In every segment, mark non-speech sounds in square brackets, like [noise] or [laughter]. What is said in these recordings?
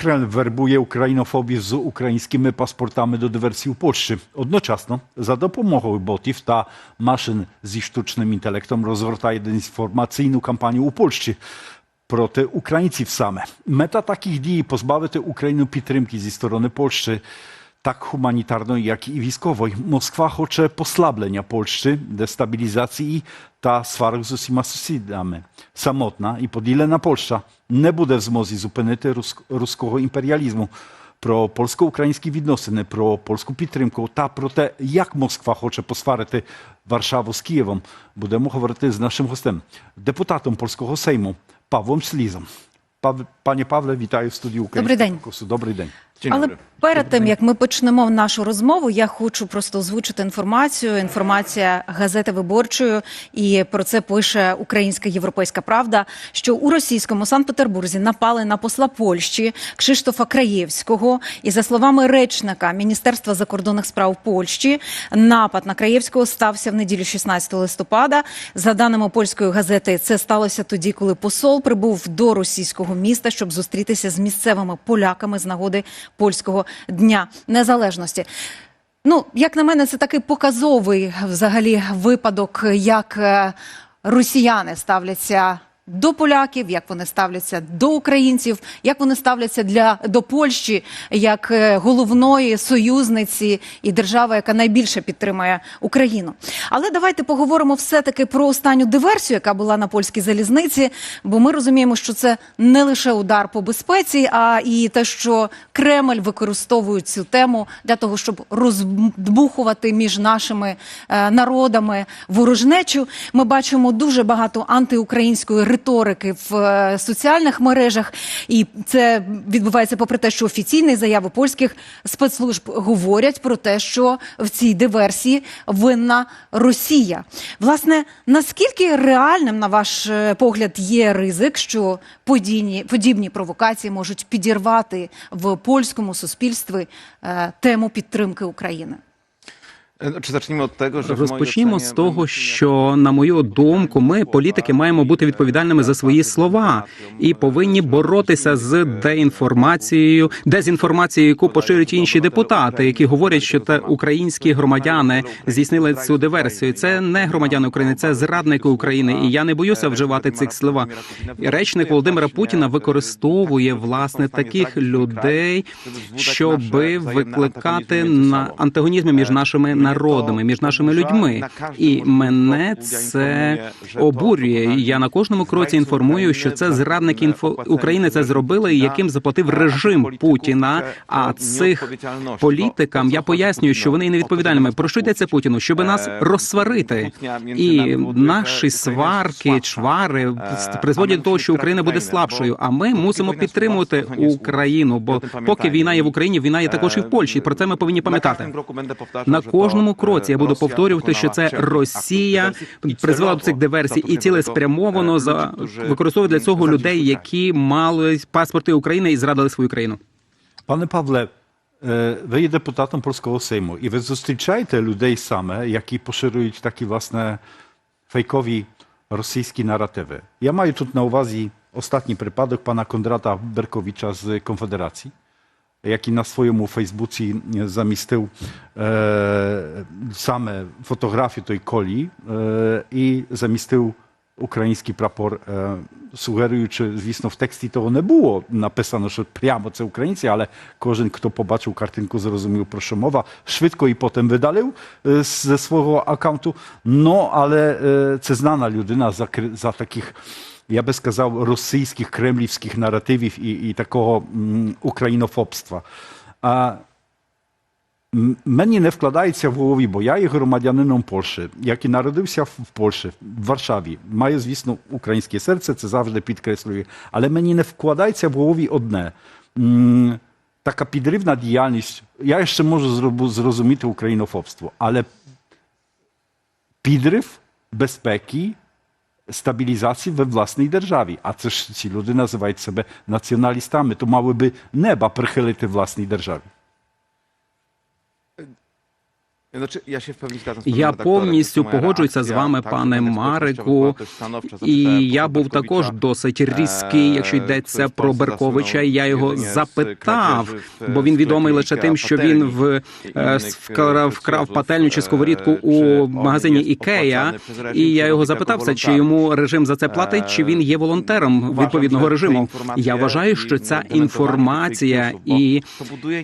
Kreml werbuje українофобів з українськими паспортами до диверсії у Польщі. Одночасно, за допомогою ботів та машин зі штучним інтелектом розгортає інформаційну кампанію у Польщі проти українців саме. Мета таких дій позбавити Україну підтримки зі сторони Польщі, так гуманітарної, як і військової. Москва хоче послаблення Польщі, дестабілізації та сварок з усіма сусідами. Самотна і поділена Польща не буде в змозі зупинити рус- руського імперіалізму. Про польсько-українські відносини, про польську підтримку та про те, як Москва хоче посварити Варшаву з Києвом, будемо говорити з нашим гостем, депутатом польського сейму Павлом Слізом. Пане Павле, вітаю в студії Добрий день. Українського. Добрий день. Але перед тим як ми почнемо нашу розмову, я хочу просто озвучити інформацію. Інформація газети виборчої, і про це пише Українська Європейська Правда. Що у російському Санкт-Петербурзі напали на посла Польщі Кшиштофа Краєвського. І за словами речника Міністерства закордонних справ Польщі, напад на Краєвського стався в неділю 16 листопада. За даними польської газети, це сталося тоді, коли посол прибув до російського міста, щоб зустрітися з місцевими поляками з нагоди польського дня незалежності. Ну, як на мене, це такий показовий взагалі випадок, як е, росіяни ставляться. До поляків, як вони ставляться до українців, як вони ставляться для до Польщі як е, головної союзниці і держави, яка найбільше підтримує Україну. Але давайте поговоримо все-таки про останню диверсію, яка була на польській залізниці. Бо ми розуміємо, що це не лише удар по безпеці, а і те, що Кремль використовує цю тему для того, щоб розбухувати між нашими е, народами ворожнечу. Ми бачимо дуже багато антиукраїнської риторики в е, соціальних мережах, і це відбувається попри те, що офіційні заяви польських спецслужб говорять про те, що в цій диверсії винна Росія. Власне, наскільки реальним, на ваш е, погляд, є ризик, що подібні, подібні провокації можуть підірвати в польському суспільстві е, тему підтримки України? Розпочнімо mojej з того, що на мою думку, ми, політики, маємо бути відповідальними за свої слова і повинні боротися з деінформацією, дезінформацією, яку поширюють інші депутати, які говорять, що це українські громадяни здійснили цю диверсію. Це не громадяни України, це зрадники України. І я не боюся вживати цих слова. Речник Володимира Путіна використовує власне таких людей, щоби викликати на антагонізми між нашими народами, між нашими людьми. І мене це обурює. Я на кожному кроці інформую, що це зрадники інфо України це зробили, яким заплатив режим Путіна. А цих політикам я пояснюю, що вони є невідповідальними. Про що йдеться Путіну? Щоб нас розсварити, і наші сварки, чвари призводять до того, що Україна буде слабшою. А ми мусимо підтримувати Україну. Бо поки війна є в Україні, війна є також і в Польщі. Про це ми повинні пам'ятати. На кожному кроці. Я буду повторювати, що це Росія призвела до цих диверсій і цілеспрямовано за використовує для цього людей, які мали паспорти України і зрадили свою країну. Пане Павле, е, ви є депутатом польського Сейму і ви зустрічаєте людей саме, які поширюють такі власне фейкові російські наративи. Я маю тут на увазі ostatni przypadek pana Kondrata Berkowicza z Konfederacji, jak i na svojemu Facebooku e, zamistил e, same fotografie tej coli e, i zamistил український прапор, сугеруючи, звісно, в тексті того не було написано, що прямо це українці, але кожен, хто побачив картинку, зрозумів, про що мова. Швидко і потім видалив ze свого аккаунту. Ну, але це знана людина за, за таких, я би сказав, російських кремлівських наративів і, і такого м, українофобства. А Мені не вкладається в голові, бо я є громадянином Польщі, який народився в в Польщі, в Варшаві. Маю, звісно, українське серце, це завжди підкреслюю. Але мені не вкладається в голові одне. Така підривна діяльність. Я ще можу зрозуміти українофобство, але підрив безпеки, стабілізації we власній державі. А це ж ці люди називають себе націоналістами, то мали би неба прихилити власній державі. Я panem redaktorem, повністю pогоджуюся з вами, пане Марику. І я був також досить різкий, якщо йдеться про Берковича. Я його запитав, бо він відомий лише тим, що він в е, вкрав, е, пательню чи е, сковорідку у магазині Ікея. І я його запитався, чи йому режим за це платить, чи він є волонтером відповідного режиму. Я вважаю, що ця інформація і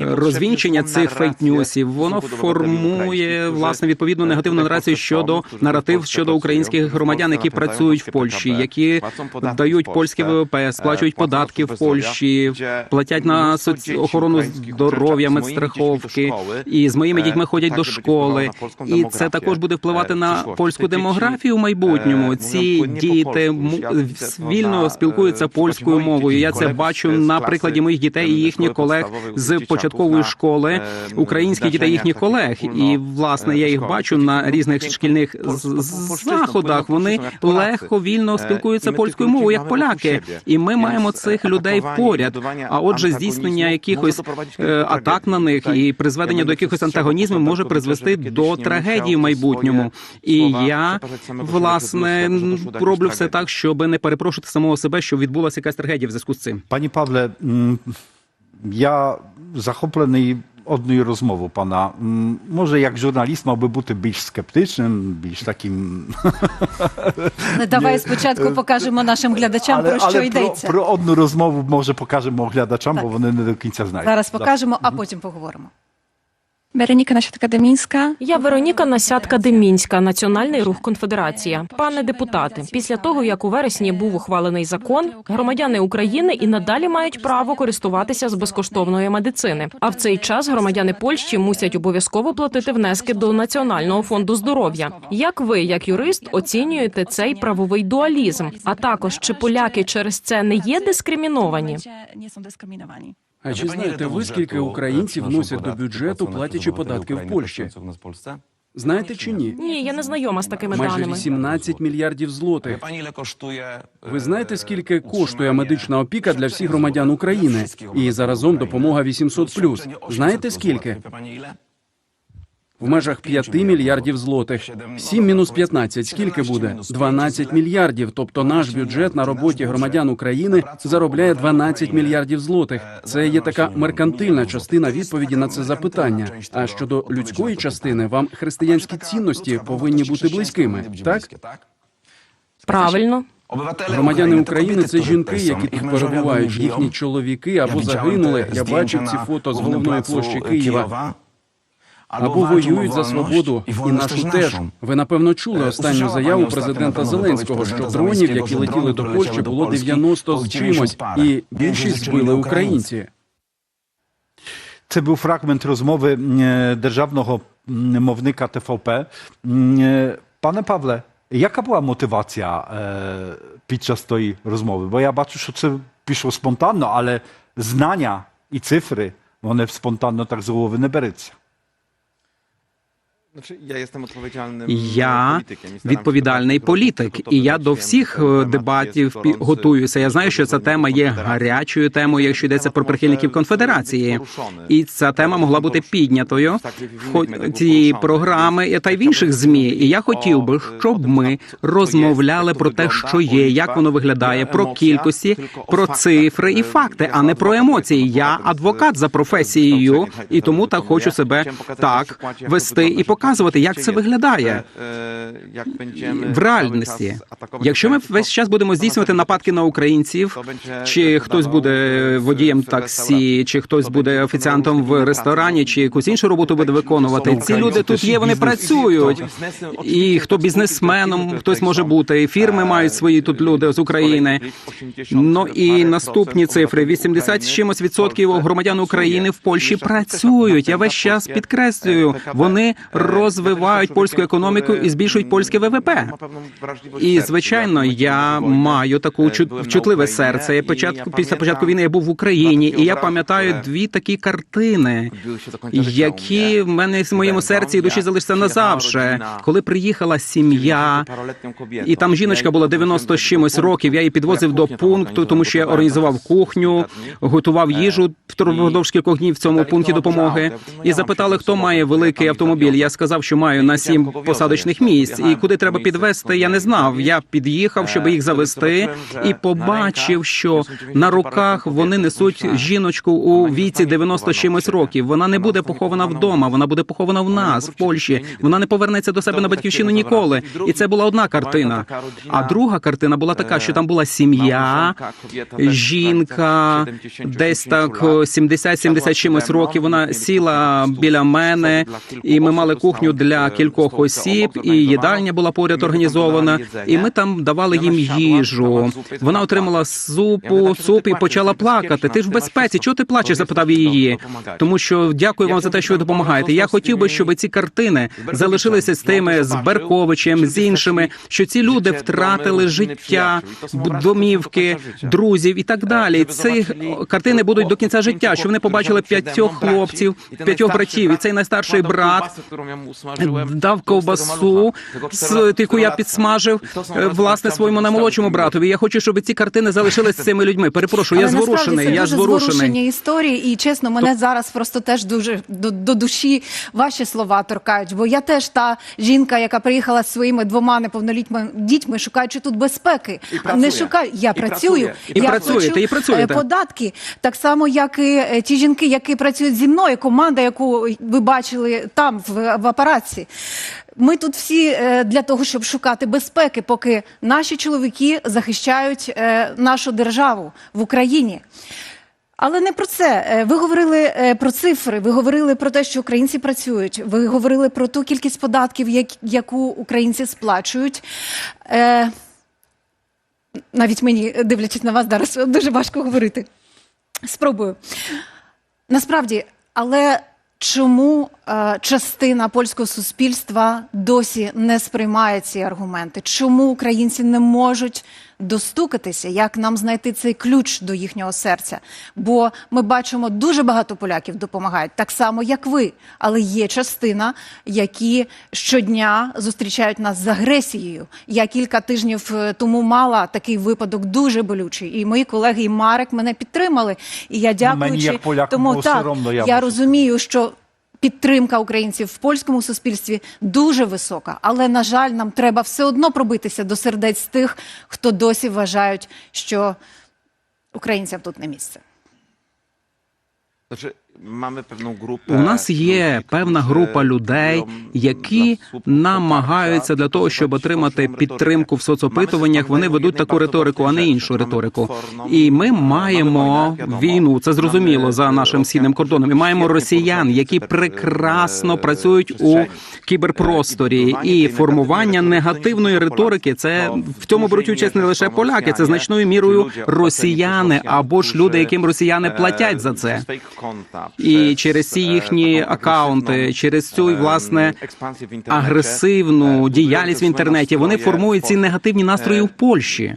розвінчення цих фейк-ньюсів, воно формує ukraińskich, власне відповідну e, негативну нарацію щодо наратив щодо українських громадян, які працюють в Польщі, які дають польське ВВП, сплачують e, податки в Польщі, платять на mnóstwo соц... dzieci охорону здоров'я, медстраховки, і з моїми e, дітьми ходять до школи. І це також буде впливати e, на польську демографію в e, майбутньому. Ці діти вільно спілкуються e, польською мовою. Я це бачу на прикладі моїх дітей і їхніх колег з початкової школи. em, Українські дітей їхніх колег, і власне e, я їх бачу на різних шкільних заходах. Вони polszczyzną, jak Polacy. легко вільно Е, спілкуються польською мовою як поляки, і ми маємо цих людей поряд. А отже, здійснення якихось е, атак на них і призведення до якихось антагонізмів може призвести до трагедії в майбутньому. І я przepraszać samego siebie власне роблю все так, щоб не перепрошувати самого себе, що відбулася якась трагедія в зв'язку з цим. Pawle, mm, ja захоплений одною розмовою pana. Mm, Może jak żurnalist małby бути більш скептичним, більш таким... Ну, Давай спочатку покажемо нашим глядачам, про що але про, йдеться. про одну розмову може покажемо глядачам, Так. бо вони не до кінця знають. Зараз покажемо, а потім поговоримо. Береніка Нащадка Демінська. Я Вероніка Насядка Демінська, Національний рух Конфедерація. Пане депутате, після того як у вересні був ухвалений закон, громадяни України і надалі мають право користуватися з безкоштовної медицини. А в цей час громадяни Польщі мусять обов'язково платити внески до Національного фонду здоров'я. Як ви, як юрист, оцінюєте цей правовий дуалізм? А також чи поляки через це не є дискриміновані? А чи знаєте ви, скільки українців вносять до бюджету, платячи податки в Польщі? Знаєте чи ні? Ні, я не знайома з такими Майже даними. 18 мільярдів злотих. Ile? Ви знаєте, скільки коштує медична опіка для всіх громадян України? І заразом допомога 800+. Знаєте скільки? В межах 5 мільярдів злотих. 7 мінус 15 скільки буде? 12 мільярдів. Тобто наш бюджет на роботі громадян України заробляє 12 мільярдів злотих. Це є така меркантильна частина відповіді на це запитання. А щодо людської частини, вам християнські цінності повинні бути близькими, так? Правильно. Громадяни України це жінки, які тут перебувають, їхні чоловіки або загинули. Я бачив ці фото з головної площі Києва. Або воюють за свободу і нашу теж. Ви напевно чули Е, останню заяву президента Зеленського, що дронів, які летіли до Польщі, було 90 з чимось, і більшість збили українці. Це був фрагмент розмови е, державного мовника ТВП. Е, Пане Павле, яка була мотивація під час тої розмови? Бо я бачу, що це пішло спонтанно, але знання і цифри, вони спонтанно так з голови не беруться. Я staram się відповідальний політик, і я до всіх е, дебатів готуюся. Я знаю, що ця тема є гарячою темою, якщо йдеться про прихильників конфедерації, і ця тема могла бути піднятою в цієї програми та й в інших змі. І я хотів би, щоб ми розмовляли про те, що є, як воно виглядає, про кількості, про цифри і факти, а не про емоції. Я адвокат за професією, і тому так хочу себе так вести і показувати, як це виглядає. в реальності. Якщо ми весь час будемо здійснювати нападки на українців, чи хтось буде водієм таксі, чи хтось буде офіціантом в ресторані, чи якусь іншу роботу буде виконувати. Ці люди тут є, вони працюють. І хто бізнесменом, хтось може бути. І фірми мають свої тут люди з України. Ну і наступні цифри: 80 з чимось відсотків громадян України в Польщі працюють. Я весь час підкреслюю, вони розвивають польську економіку і збільшують польське ВВП. І звичайно, я маю таку чут- чутливе серце. Я початку після початку війни я був в Україні, і я пам'ятаю дві такі картини, які в мене в моєму серці і душі залишаться назавше. Коли приїхала сім'я, і там жіночка була 90 з чимось років. Я її підвозив до пункту, тому що я організував кухню, готував їжу впродовж кількох днів в цьому пункті допомоги. І запитали, хто має великий автомобіль. Я сказав, сказав, що маю на сім посадочних місць, і куди треба підвести, я не знав. Я під'їхав, щоб їх завести, і побачив, що на руках вони несуть жіночку у віці 90 чимось років. Вона не буде похована вдома, вона буде похована в нас, в Польщі. Вона не повернеться до себе на батьківщину ніколи. І це була одна картина. А друга картина була така, що там була сім'я, жінка, десь так 70-70 чимось років. Вона сіла біля мене, і ми мали кухню для кількох осіб, і їдальня була поряд організована. І ми там давали їм їжу. Вона отримала супу, суп і почала плакати. Ти ж в безпеці. Чого ти плачеш? запитав її. Тому що дякую вам за те, що ви допомагаєте. Я хотів би, щоб ці картини залишилися з тими з Берковичем, з іншими, що ці люди втратили життя, домівки, друзів і так далі. Ці картини будуть до кінця життя. Що вони побачили п'ятьох хлопців, п'ятьох братів, і цей найстарший брат дав ковбасу, з яку я підсмажив власне своєму наймолодшому братові. Я хочу, щоб ці картини [laughs] залишились з цими людьми. Перепрошую, я Але насправді зворушений. Це Я дуже зворушений. історії, і чесно, мене зараз просто теж дуже до, до душі ваші слова торкають. Бо я теж та жінка, яка приїхала зі своїми двома неповнолітніми дітьми, шукаючи тут безпеки. І. Не шукаю. Я І працюю. І я працюєте, і працюєте. е, податки, так само, як і е, ті жінки, які працюють зі мною, команда, яку ви бачили там в, в апараті. Ми тут всі е, для того, щоб шукати безпеки, поки наші чоловіки захищають е, нашу державу в Україні. Але не про це. Е, Ви говорили про цифри. Ви говорили про те, що українці працюють. Ви говорили про ту кількість податків, яку українці сплачують. Навіть мені, дивлячись на вас, зараз дуже важко говорити. Спробую. Насправді, але чому е, частина польського суспільства досі не сприймає ці аргументи? Чому українці не можуть достукатися, як нам знайти цей ключ до їхнього серця? Бо ми бачимо, дуже багато поляків допомагають, так само, як ви. Але є частина, які щодня зустрічають нас з агресією. Я кілька тижнів е, тому мала такий випадок дуже болючий. І мої колеги, і Марек мене підтримали. І я дякуючи як полякам тому, було так, соромно, я розумію, що підтримка українців в польському суспільстві дуже висока. Але на жаль, нам треба все одно пробитися до сердець тих, хто досі вважають, що українцям тут не місце. Znaczy, mamy pewną grupę У нас є певна група людей, які намагаються для того, щоб отримати підтримку в соцопитуваннях. Вони ведуть таку риторику, а не іншу риторику. І ми маємо війну. Це зрозуміло за нашим східним кордоном. І маємо росіян, які прекрасно працюють у кіберпросторі. І формування негативної риторики це в цьому беруть участь не лише поляки, це значною мірою росіяни або ж люди, яким росіяни платять за це. І через ці їхні акаунти, через цю власне агресивну діяльність в інтернеті, вони формують ці негативні настрої в Польщі.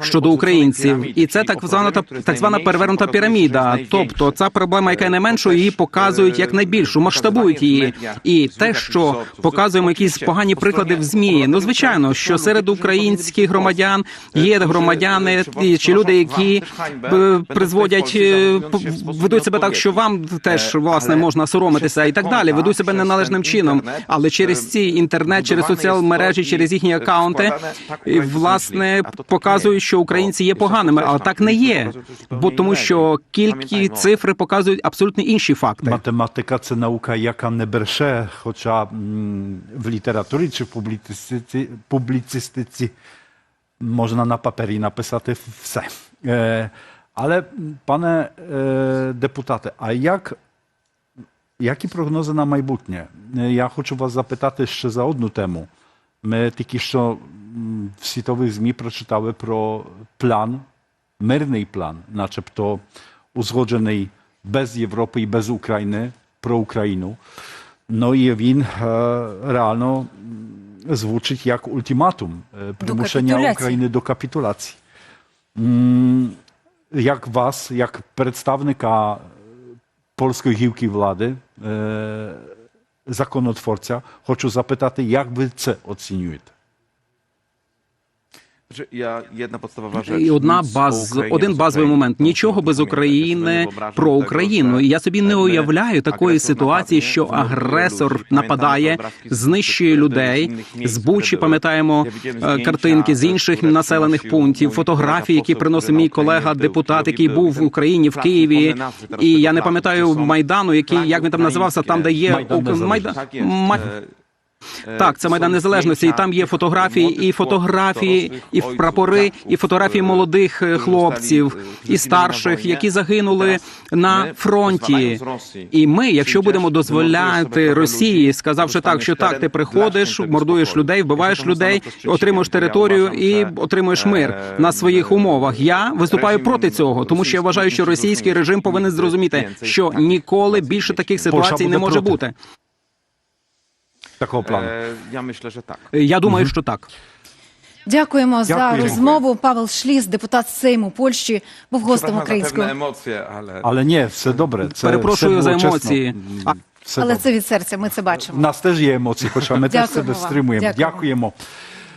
щодо українців, і це так звана та так звана перевернута піраміда. Тобто, ця проблема, яка є найменшою, її показують як найбільшу, масштабують її. І те, що показуємо якісь погані приклади в змі. Ну звичайно, що серед українських громадян є громадяни чи люди, які е, призводять е, ведуть себе так, що вам теж власне можна соромитися і так далі. Ведуть себе неналежним чином. Але через ці інтернет, через соціал-мережі, через їхні акаунти, і, власне показують, що українці є поганими, але так не є. Бо тому, що кількі цифри показують абсолютно інші факти. Математика це наука, яка не бреше, хоча в літературі чи в публіцистиці, публіцистиці можна на папері написати все. Е, але, м, пане е, депутате, а як, які прогнози на майбутнє? Е, Я хочу вас запитати ще за одну тему. Ми тільки що м, в світових ЗМІ прочитали про план, мирний план, начебто узгоджений без Європи і без України про Україну. Ну і він е, реально м, звучить як ультиматум е, примушення капітуляції. України до капітуляції. Як вас, як представника польської гілки влади, е, законотворця, хочу запитати, як ви це оцінюєте? Ja jedna podstawowa. І одна баз, один базовий момент. Нічого без України про Україну. І я собі не уявляю такої ситуації, що агресор нападає, знищує людей. З Бучі пам'ятаємо Я е, картинки з інших населених пунктів, фотографії, які приносив мій колега депутат, який був в Україні в Києві. І я не пам'ятаю майдану, який як він там називався, там де є Майдан E, Так, це майдан незалежності, і там є фотографії, і фотографії, і прапори, і фотографії молодих е, хлопців і старших, які загинули на фронті. І ми, якщо будемо дозволяти Росії, сказавши так, що так, ти приходиш, мордуєш людей, вбиваєш людей, отримуєш територію і отримуєш мир е, на своїх е, умовах. Я виступаю проти цього, тому що я вважаю, що російський режим повинен зрозуміти, що ніколи більше таких ситуацій не може бути. Такого плану. Я Ja myślę, że tak. Я думаю, що так. Дякуємо за розмову. Павел Шліс, депутат Сейму Польщі, був гостем українського. pewne emocje. Але ні, все добре. Це Перепрошую все було за емоції. А- Все Але добре. це від серця. Ми це В У нас теж є емоції, хоча ми теж Дякуємо себе вам. стримуємо. Дякуємо. Дякуємо.